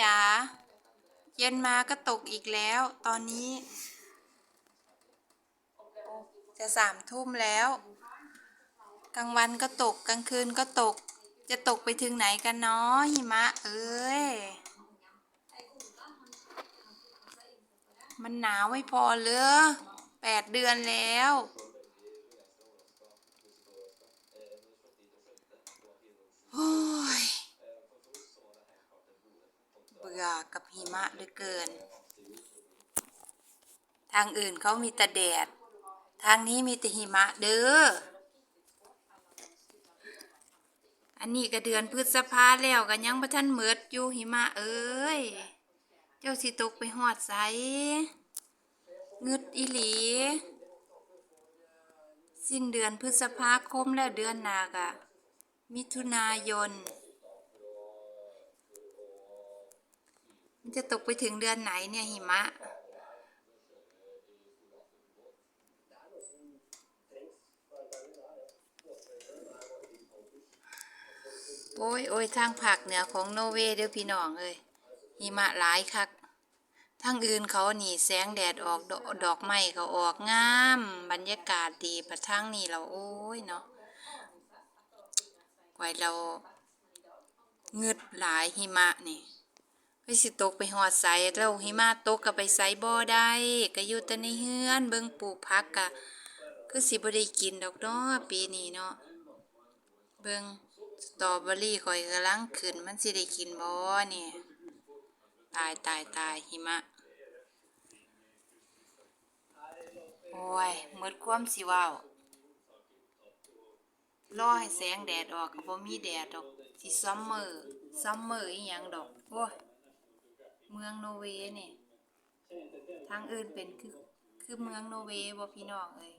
จ๋าเย็นมาก็ตกอีกแล้ว ตอนนี้ จะสามทุ่มแล้ว กลางวันก็ตกกลางคืนก็ตก จะตกไปถึงไหนกันเนาะหิมะ เอ้ย มันหนาวไม่พอเลยแปดเดือนแล้ว โอ้ย เบื่อ กับหิมะเหลือเกิน ทางอื่นเขามีแต่แดด ทางนี้มีแต่หิมะเด้อ อันนี้ก็เดือนพฤษภาแล้วก็ยังบ่ทันเมิดอยู่หิมะเอ้ย เจ้าสิตกไปหอดไสงึดอีหลี สิ้นเดือนพฤษภาคมแล้วเดือนหน้ากะมิถุนายน มัน จะตกไปถึงเดือนไหนเนี่ยหิมะ โอ้ยโอ้ยทางภาคเหนือของโนเวย์เด้อพี่น้องเอ้ยหิมะหลายคักทางอื่นเขาหนีแสงแดดออกดอกดอกไม้เขาออกงาม บรรยากาศดีประทางนี่เราโอ้ยเนาะไว้เราเงึดหลายหิมะนี่ ไปสิตกไปหอดใสแล้วหิมะตกก็ไปใสบ่ได้ก็อยู่แต่ในเฮือน เบิ่งปลูกผักกะคือสิบ่ได้กินดอกเนาะปีนี้เนาะเบิ่งสตรอเบอรี่ข่อยกำลังขึ้นมันสิได้กินบ่เนี่ยตายตายตายหิมะ โอ้ยหมดความสิว้ารอให้แสงแดดออกก็บ่มีแดดดอกสิซัมเมอร์ซัมเมอร์อีหยังดอกโอ้ย เมืองโนเวย์นี่ทางอื่นเป็นคือคือเมืองโนเวย์บ่พี่น้องเอ้ย